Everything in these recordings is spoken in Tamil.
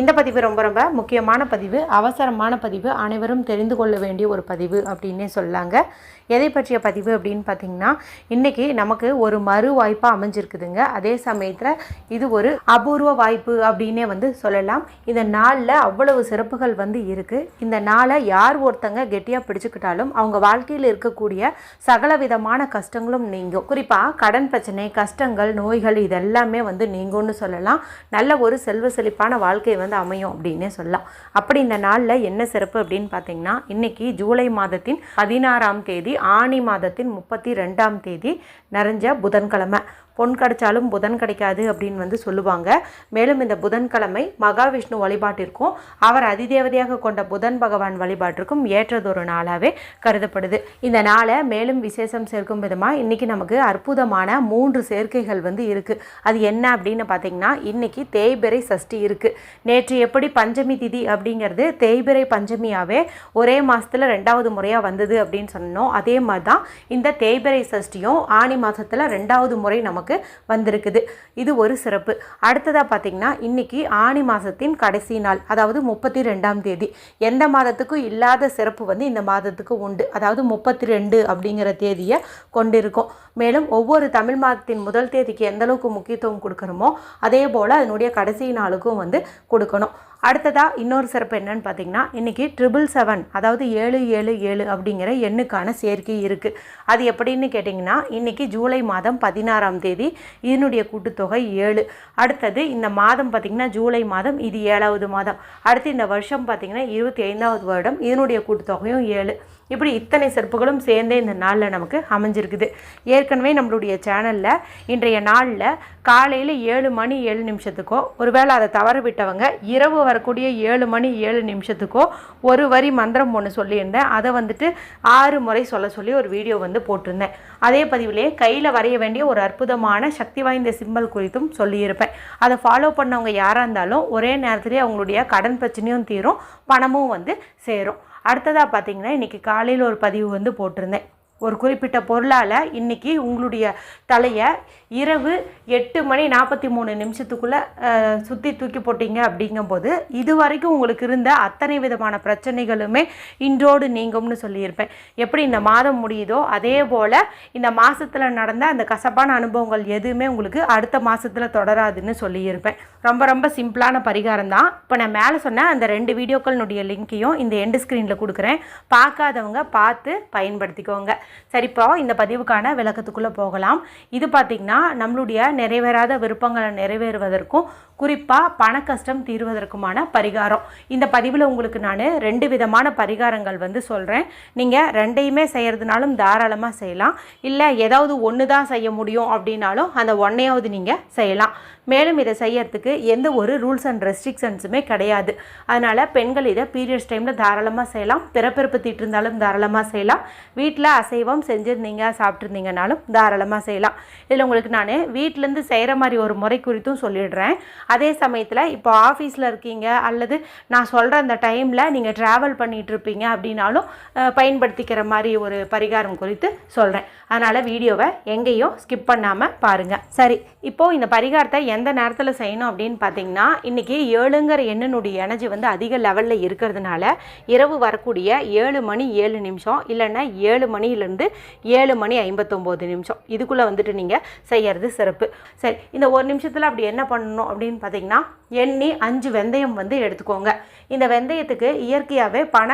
இந்த பதிவு ரொம்ப ரொம்ப முக்கியமான பதிவு அவசரமான பதிவு அனைவரும் தெரிந்து கொள்ள வேண்டிய ஒரு பதிவு அப்படின்னே சொல்லாங்க. எதை பற்றிய பதிவு அப்படின்னு பார்த்தீங்கன்னா இன்றைக்கி நமக்கு ஒரு மறு வாய்ப்பாக அமைஞ்சிருக்குதுங்க. அதே சமயத்தில் இது ஒரு அபூர்வ வாய்ப்பு அப்படின்னே வந்து சொல்லலாம். இந்த நாளில் அவ்வளவு சிறப்புகள் வந்து இருக்குது இந்த நாளை யார் ஒருத்தங்க கெட்டியாக பிடிச்சிக்கிட்டாலும் அவங்க வாழ்க்கையில் இருக்கக்கூடிய சகல விதமான கஷ்டங்களும் நீங்கும். குறிப்பாக கடன் பிரச்சனை கஷ்டங்கள் நோய்கள் இதெல்லாமே வந்து நீங்கும்னு சொல்லலாம். நல்ல ஒரு செல்வ செழிப்பான வாழ்க்கை வந்து அமையும் அப்படின்னே சொல்லலாம். அப்படி இந்த நாளில் என்ன சிறப்பு அப்படின்னு பார்த்தீங்கன்னா இன்னைக்கு ஜூலை மாதத்தின் பதினாறாம் தேதி ஆணி மாதத்தின் முப்பத்தி ரெண்டாம் தேதி நிறைஞ்ச புதன்கிழமை. பொன் கிடைச்சாலும் புதன் கிடைக்காது அப்படின்னு வந்து சொல்லுவாங்க. மேலும் இந்த புதன்கிழமை மகாவிஷ்ணு வழிபாட்டிற்கும் அவர் அதிதேவதையாக கொண்ட புதன் பகவான் வழிபாட்டிற்கும் ஏற்றதொரு நாளாகவே கருதப்படுது. இந்த நாளை மேலும் விசேஷம் சேர்க்கும் விதமாக இன்றைக்கி நமக்கு அற்புதமான மூன்று சேர்க்கைகள் வந்து இருக்குது அது என்ன அப்படின்னு பார்த்தீங்கன்னா இன்றைக்கி தேய்பிறை சஷ்டி இருக்குது நேற்று எப்படி பஞ்சமி திதி அப்படிங்கிறது தேய்பிறை பஞ்சமியாகவே ஒரே மாதத்தில் ரெண்டாவது முறையாக வந்தது அப்படின்னு சொன்னோம். அதே மாதிரி தான் இந்த தேய்பிறை சஷ்டியும் ஆணி மாதத்தில் ரெண்டாவது முறை நமக்கு வந்திருக்குது. இது ஒரு சிறப்பு. அடுத்ததாக பார்த்தீங்கன்னா இன்னைக்கு ஆணி மாதத்தின் கடைசி நாள் அதாவது முப்பத்தி ரெண்டாம் தேதி. எந்த மாதத்துக்கும் இல்லாத சிறப்பு வந்து இந்த மாதத்துக்கு உண்டு? அதாவது முப்பத்தி ரெண்டு அப்படிங்கிற தேதியை கொண்டிருக்கும். மேலும் ஒவ்வொரு தமிழ் மாதத்தின் முதல் தேதிக்கு எந்தளவுக்கு முக்கியத்துவம் கொடுக்குறோமோ அதே போல் அதனுடைய கடைசி நாளுக்கும் வந்து கொடுக்கணும். அடுத்ததாக இன்னொரு சிறப்பு என்னன்னு பார்த்தீங்கன்னா இன்றைக்கி ட்ரிபிள் செவன் அதாவது ஏழு ஏழு ஏழு அப்படிங்கிற எண்ணுக்கான சேர்க்கை இருக்குது அது எப்படின்னு கேட்டிங்கன்னா இன்றைக்கி ஜூலை மாதம் பதினாறாம் தேதி இதனுடைய கூட்டுத்தொகை ஏழு. அடுத்தது இந்த மாதம் பார்த்திங்கன்னா ஜூலை மாதம் இது ஏழாவது மாதம். அடுத்து இந்த வருஷம் பார்த்திங்கன்னா இருபத்தி ஐந்தாவது வருடம் இதனுடைய கூட்டுத்தொகையும் ஏழு. இப்படி இத்தனை சிறப்புகளும் சேர்ந்தே இந்த நாளில் நமக்கு அமைஞ்சிருக்குது. ஏற்கனவே நம்மளுடைய சேனலில் இன்றைய நாளில் காலையில் ஏழு மணி ஏழு நிமிஷத்துக்கோ ஒருவேளை அதை தவற விட்டவங்க இரவு வரக்கூடிய ஏழு மணி ஏழு நிமிஷத்துக்கோ ஒரு வரி மந்திரம் ஒன்று சொல்லியிருந்தேன். அதை வந்துட்டு ஆறு முறை சொல்ல சொல்லி ஒரு வீடியோ வந்து போட்டிருந்தேன். அதே பதிவிலே கையில் வரைய வேண்டிய ஒரு அற்புதமான சக்தி வாய்ந்த சிம்பல் குறித்தும் சொல்லியிருப்பேன். அதை ஃபாலோ பண்ணவங்க யாராக இருந்தாலும் ஒரே நேரத்திலே அவங்களுடைய கடன் பிரச்சனையும் தீரும் பணமும் வந்து சேரும். அடுத்ததாக பார்த்தீங்கன்னா இன்றைக்கி காலையில் ஒரு பதிவு வந்து போட்டிருந்தேன். ஒரு குறிப்பிட்ட பொருளால் இன்றைக்கி உங்களுடைய தலையை இரவு எட்டு மணி நாற்பத்தி மூணு நிமிஷத்துக்குள்ளே சுற்றி தூக்கி போட்டீங்க அப்படிங்கும்போது இது வரைக்கும் உங்களுக்கு இருந்த அத்தனை விதமான பிரச்சனைகளுமே இன்றோடு நீங்கும்னு சொல்லியிருப்பேன். எப்படி இந்த மாதம் முடியுதோ அதே போல் இந்த மாதத்தில் நடந்த அந்த கசப்பான அனுபவங்கள் எதுவுமே உங்களுக்கு அடுத்த மாதத்தில் தொடராதுன்னு சொல்லியிருப்பேன். ரொம்ப ரொம்ப சிம்பிளான பரிகாரம் தான். இப்போ நான் மேலே சொன்ன அந்த ரெண்டு வீடியோக்களினுடைய லிங்க்கையும் இந்த எண்டு ஸ்க்ரீனில் கொடுக்குறேன். பார்க்காதவங்க பார்த்து பயன்படுத்திக்கோங்க. சரிப்பா இந்த பதிவுக்கான விளக்கத்துக்குள்ளே போகலாம். இது பார்த்திங்கன்னா நம்மளுடைய நிறைவேறாத விருப்பங்களை நிறைவேறுவதற்கும் குறிப்பாக பண கஷ்டம் தீர்வதற்குமான பரிகாரம். இந்த பதிவில் உங்களுக்கு நான் ரெண்டு விதமான பரிகாரங்கள் வந்து சொல்கிறேன் நீங்கள் ரெண்டையுமே செய்கிறதுனாலும் தாராளமாக செய்யலாம். இல்லை ஏதாவது ஒன்று தான் செய்ய முடியும் அப்படின்னாலும் அந்த ஒன்றையாவது நீங்கள் செய்யலாம். மேலும் இதை செய்யறதுக்கு எந்த ஒரு ரூல்ஸ் அண்ட் ரெஸ்ட்ரிக்ஷன்ஸுமே கிடையாது. அதனால் பெண்கள் இதை பீரியட்ஸ் டைமில் தாராளமாக செய்யலாம். பிறப்பிறப்பு தீட்டு இருந்தாலும் தாராளமாக செய்யலாம். வீட்டில் அசைவம் செஞ்சுருந்தீங்க சாப்பிட்ருந்தீங்கனாலும் தாராளமாக செய்யலாம். இதில் உங்களுக்கு நான் வீட்டிலேருந்து செய்கிற மாதிரி ஒரு முறை குறித்தும் சொல்லிடுறேன். அதே சமயத்தில் இப்போ ஆஃபீஸில் இருக்கீங்க அல்லது நான் சொல்கிற அந்த டைமில் நீங்கள் ட்ராவல் பண்ணிகிட்டு இருப்பீங்க அப்படின்னாலும் பயன்படுத்திக்கிற மாதிரி ஒரு பரிகாரம் குறித்து சொல்கிறேன் அதனால் வீடியோவை எங்கேயும் ஸ்கிப் பண்ணாமல் பாருங்கள் சரி இப்போது இந்த பரிகாரத்தை எந்த நேரத்தில் செய்யணும் அப்படின்னு பார்த்தீங்கன்னா இன்றைக்கி ஏழுங்கிற எண்ணினுடைய எனர்ஜி வந்து அதிக லெவலில் இருக்கிறதுனால இரவு வரக்கூடிய ஏழு மணி ஏழு நிமிஷம் இல்லைன்னா ஏழு மணிலேருந்து ஏழு மணி ஐம்பத்தொம்போது நிமிஷம். இதுக்குள்ளே வந்துட்டு நீங்கள் செய்கிறது சிறப்பு. சரி இந்த ஒரு நிமிஷத்தில் அப்படி என்ன பண்ணணும் அப்படின்னு பார்த்தீங்கன்னா எண்ணி அஞ்சு வெந்தயம் வந்து எடுத்துக்கோங்க. இந்த வெந்தயத்துக்கு இயற்கையாகவே பண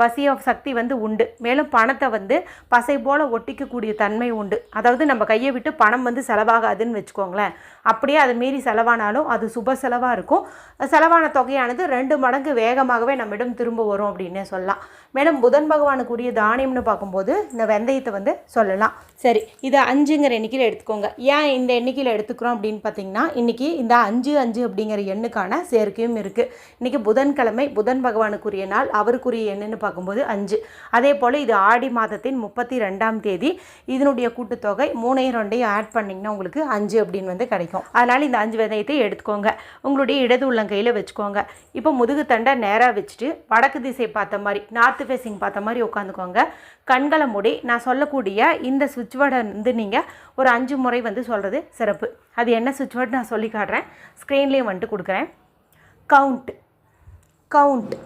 வசிய சக்தி வந்து உண்டு. மேலும் பணத்தை வந்து பசை போல் ஒட்டிக்கக்கூடிய தன்மை உண்டு. அதாவது நம்ம கையை விட்டு பணம் வந்து செலவாகாதுன்னு வச்சுக்கோங்களேன். அப்படியே அதை மீறி செலவானாலும் அது சுப செலவாக இருக்கும். செலவான தொகையானது ரெண்டு மடங்கு வேகமாகவே நம்மிடம் திரும்ப வரும் அப்படின்னே சொல்லலாம். மேலும் புதன் பகவானுக்குரிய தானியம்னு பார்க்கும்போது இந்த வெந்தயத்தை வந்து சொல்லலாம். சரி இதை அஞ்சுங்கிற எண்ணிக்கையில் எடுத்துக்கோங்க. ஏன் இந்த எண்ணிக்கையில் எடுத்துக்கிறோம் அப்படின்னு பார்த்தீங்கன்னா இன்றைக்கி இந்த அஞ்சு அஞ்சு அப்படிங்கிற எண்ணுக்கான சேர்க்கையும் இருக்குது இன்றைக்கி புதன்கிழமை புதன் பகவானுக்குரிய நாள் அவருக்குரிய எண்ணுன்னு பார்க்கும்போது அஞ்சு. அதே போல் இது ஆடி மாதத்தின் முப்பத்தி ரெண்டாம் தேதி. இதனுடைய கூட்டுத்தொகை மூணையும் ரெண்டையும் ஆட் பண்ணிங்கன்னா உங்களுக்கு அஞ்சு அப்படின்னு வந்து கிடைக்கும். அதனால் இந்த அஞ்சு வெந்தயத்தை எடுத்துக்கோங்க. உங்களுடைய இடது உள்ளங்கையில் வச்சுக்கோங்க. இப்போ முதுகு தண்டை நேராக வச்சுட்டு வடக்கு திசை பார்த்த மாதிரி நார்த்து ஃபேஸிங் பார்த்த மாதிரி உட்காந்துக்கோங்க. கண்களை மூடி நான் சொல்லக்கூடிய இந்த சுவிட்ச் வேர்டை வந்து நீங்கள் ஒரு அஞ்சு முறை வந்து சொல்கிறது சிறப்பு. அது என்ன சுவிட்ச் வேர்டு நான் சொல்லி காட்டுறேன். ஸ்க்ரீன்லேயும் வந்துட்டு கொடுக்குறேன். Count count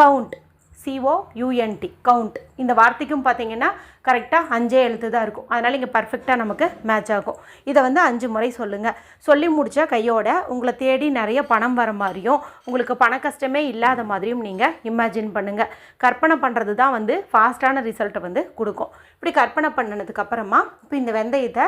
count C O U N T count இந்த வார்த்தைக்கும் பார்த்தீங்கன்னா கரெக்டாக அஞ்சே எழுத்து தான் இருக்கும். அதனால் இங்கே பர்ஃபெக்டாக நமக்கு மேட்ச் ஆகும். இதை வந்து அஞ்சு முறை சொல்லுங்கள் சொல்லி முடித்தா கையோட உங்களை தேடி நிறைய பணம் வர மாதிரியும் உங்களுக்கு பண கஷ்டமே இல்லாத மாதிரியும் நீங்கள் இமேஜின் பண்ணுங்கள் கற்பனை பண்ணுறது தான் வந்து ஃபாஸ்ட்டான ரிசல்ட்டை வந்து கொடுக்கும். இப்படி கற்பனை பண்ணதுக்கப்புறமா இப்போ இந்த வெந்தயத்தை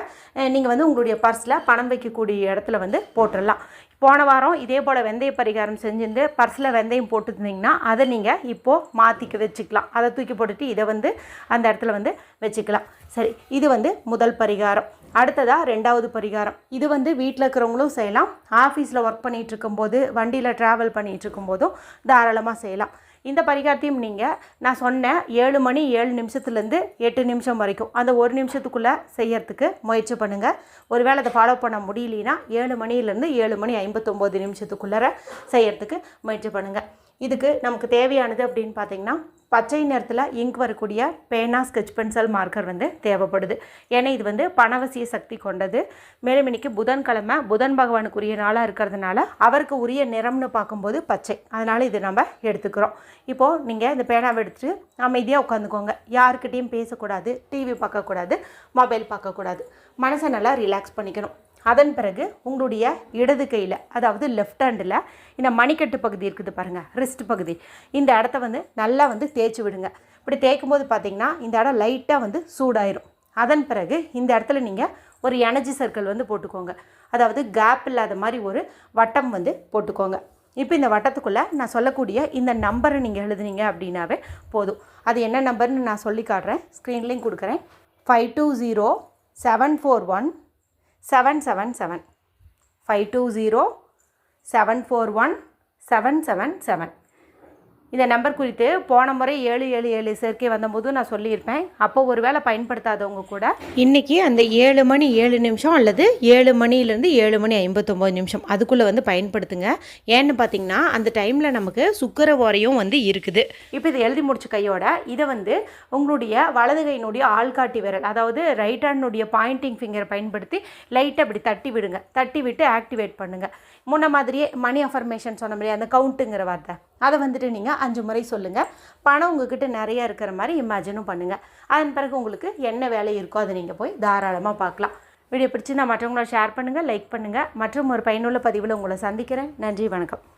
நீங்கள் வந்து உங்களுடைய பர்ஸில் பணம் வைக்கக்கூடிய இடத்துல வந்து போட்டுடலாம் போன வாரம் இதே போல் வெந்தய பரிகாரம் செஞ்சுருந்து பர்ஸில் வெந்தயம் போட்டுருந்தீங்கன்னா அதை நீங்கள் இப்போது மாற்றிக்க வச்சுக்கலாம். அதை தூக்கி போட்டுட்டு இதை வந்து அந்த இடத்துல வந்து வச்சுக்கலாம். சரி இது வந்து முதல் பரிகாரம். அடுத்ததாக ரெண்டாவது பரிகாரம். இது வந்து வீட்டில் இருக்கிறவங்களும் செய்யலாம். ஆஃபீஸில் ஒர்க் பண்ணிகிட்டு இருக்கும்போது வண்டியில் ட்ராவல் பண்ணிகிட்டு இருக்கும்போதும் தாராளமாக செய்யலாம். இந்த பரிகாரத்தையும் நீங்கள் நான் சொன்னேன் ஏழு மணி ஏழு நிமிஷத்துலேருந்து எட்டு நிமிஷம் வரைக்கும் அந்த ஒரு நிமிஷத்துக்குள்ளே செய்யறதுக்கு முயற்சி பண்ணுங்கள் ஒருவேளை அதை ஃபாலோ பண்ண முடியலனா ஏழு மணிலேருந்து ஏழு மணி ஐம்பத்தொம்போது நிமிஷத்துக்குள்ளார செய்யறதுக்கு முயற்சி பண்ணுங்கள் இதுக்கு நமக்கு தேவையானது அப்படின்னு பார்த்தீங்கன்னா பச்சை நிறத்தில் இங்க் வரக்கூடிய பேனா ஸ்கெச் பென்சில் மார்க்கர் வந்து தேவைப்படுது. ஏன்னா இது வந்து பணவசிய சக்தி கொண்டது. மேலும் இன்னைக்கு புதன்கிழமை புதன் பகவானுக்குரிய நாளாக இருக்கிறதுனால அவருக்கு உரிய நிறம்னு பார்க்கும்போது பச்சை. அதனால் இது நம்ம எடுத்துக்கிறோம். இப்போது நீங்கள் இந்த பேனாவை எடுத்துட்டு அமைதியாக உட்காந்துக்கோங்க. யாருக்கிட்டேயும் பேசக்கூடாது டிவி பார்க்கக்கூடாது மொபைல் பார்க்கக்கூடாது. மனசை நல்லா ரிலாக்ஸ் பண்ணிக்கணும். அதன் பிறகு உங்களுடைய இடது கையில் அதாவது லெஃப்ட் ஹேண்டில் இந்த மணிக்கட்டு பகுதி இருக்குது பாருங்கள் ரிஸ்ட் பகுதி. இந்த இடத்த வந்து நல்லா வந்து தேய்ச்சி விடுங்க. இப்படி தேய்க்கும் போது பார்த்தீங்கன்னா இந்த இடம் லைட்டாக வந்து சூடாயிரும். அதன் பிறகு இந்த இடத்துல நீங்கள் ஒரு எனர்ஜி சர்க்கிள் வந்து போட்டுக்கோங்க. அதாவது கேப் இல்லாத மாதிரி ஒரு வட்டம் வந்து போட்டுக்கோங்க. இப்போ இந்த வட்டத்துக்குள்ளே நான் சொல்லக்கூடிய இந்த நம்பரை நீங்கள் எழுதுனீங்க அப்படின்னாவே போதும். அது என்ன நம்பர்னு நான் சொல்லி காட்டுறேன். ஸ்க்ரீன்லேயும் கொடுக்குறேன். Five two zero seven four one seven seven seven five two zero seven four one seven seven seven இந்த நம்பர் குறித்து போன முறை ஏழு ஏழு ஏழு சேர்க்கை வந்தபோது நான் சொல்லியிருப்பேன். அப்போ ஒரு வேளை பயன்படுத்தாதவங்க கூட இன்றைக்கி அந்த ஏழு மணி ஏழு நிமிஷம் அல்லது ஏழு மணிலேருந்து ஏழு மணி ஐம்பத்தொம்போது நிமிஷம் அதுக்குள்ளே வந்து பயன்படுத்துங்க. ஏன்னு பார்த்தீங்கன்னா அந்த டைமில் நமக்கு சுக்கர ஓரையும் வந்து இருக்குது. இப்போ இதை எழுதி முடிச்ச கையோட இதை வந்து உங்களுடைய வலது கையினுடைய ஆள்காட்டி விரல் அதாவது ரைட் ஹேண்டுடைய பாயிண்டிங் ஃபிங்கரை பயன்படுத்தி லைட்டாக இப்படி தட்டி விடுங்க. தட்டி விட்டு ஆக்டிவேட் பண்ணுங்கள் முன்ன மாதிரியே மணி அஃபர்மேஷன் சொன்ன மாதிரி அந்த கவுண்ட்டுங்கிற வார்த்தை. அதை வந்துட்டு நீங்கள் அஞ்சு முறை சொல்லுங்கள் பணம் உங்ககிட்ட நிறையா இருக்கிற மாதிரி இமேஜினும் பண்ணுங்கள் அதன் பிறகு உங்களுக்கு என்ன வேலை இருக்கோ அதை நீங்கள் போய் தாராளமாக பார்க்கலாம். வீடியோ பிடிச்சிருந்தால் மற்றவங்களோட மற்றவங்கள ஷேர் பண்ணுங்கள் லைக் பண்ணுங்கள் மற்றும் ஒரு பயனுள்ள பதிவில் உங்களை சந்திக்கிறேன். நன்றி வணக்கம்.